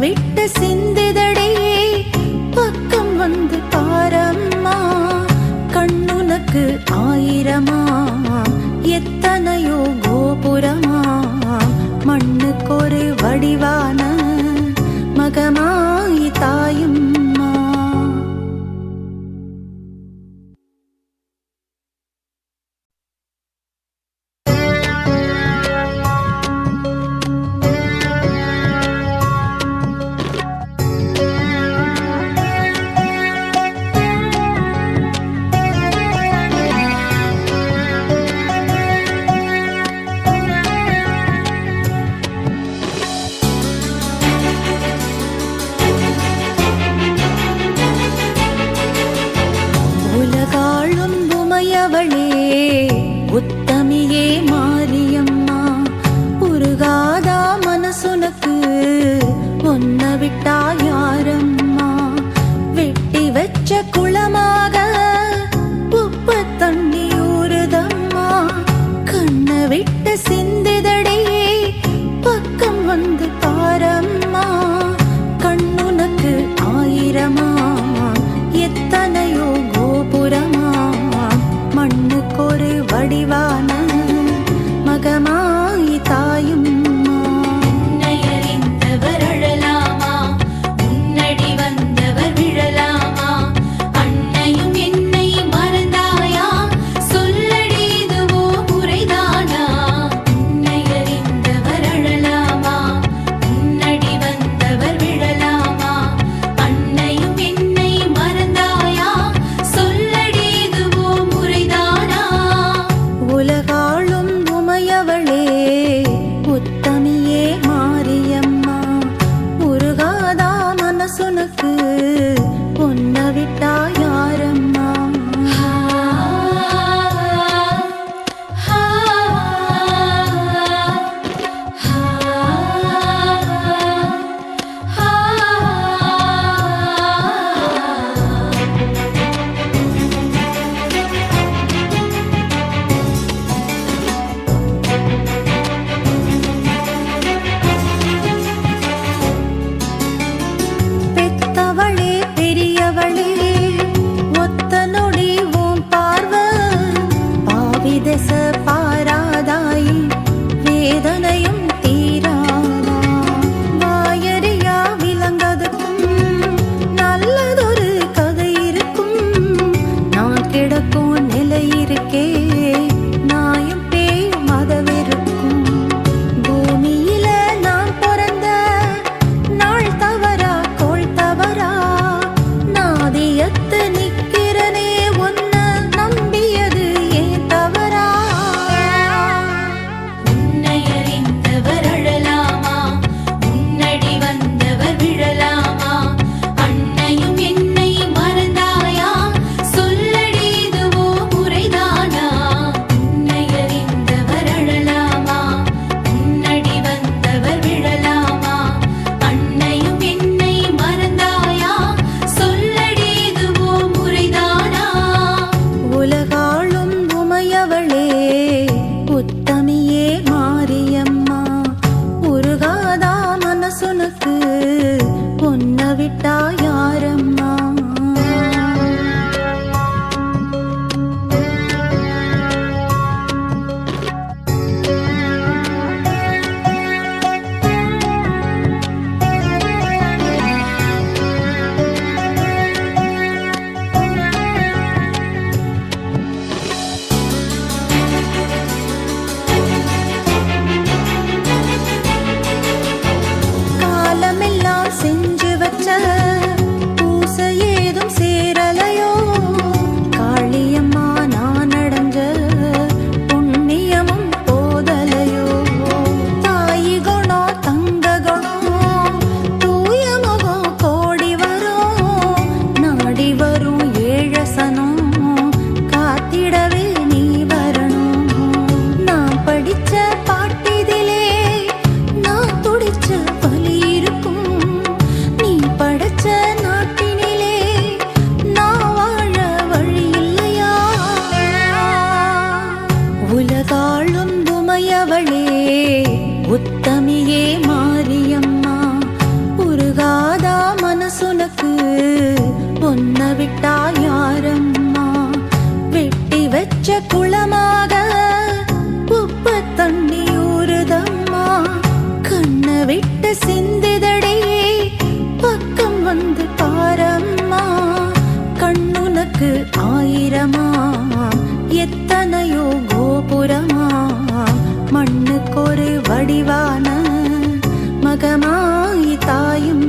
விட்ட சிந்திதடையே பக்கம் வந்து பாரம்மா கண்ணுனக்கு ஆயிரமா எத்தனையோ கோபுரமா மண்ணுக்கொரு வடிவான மகமாய் தாயும். இதடே பக்கம் வந்து பாரம்மா கண்ணுனக்கு ஆயிரமா எத்தனையோ கோபுரமா மண்ணுக்கொரு வடிவான மகமாய் தாயும்.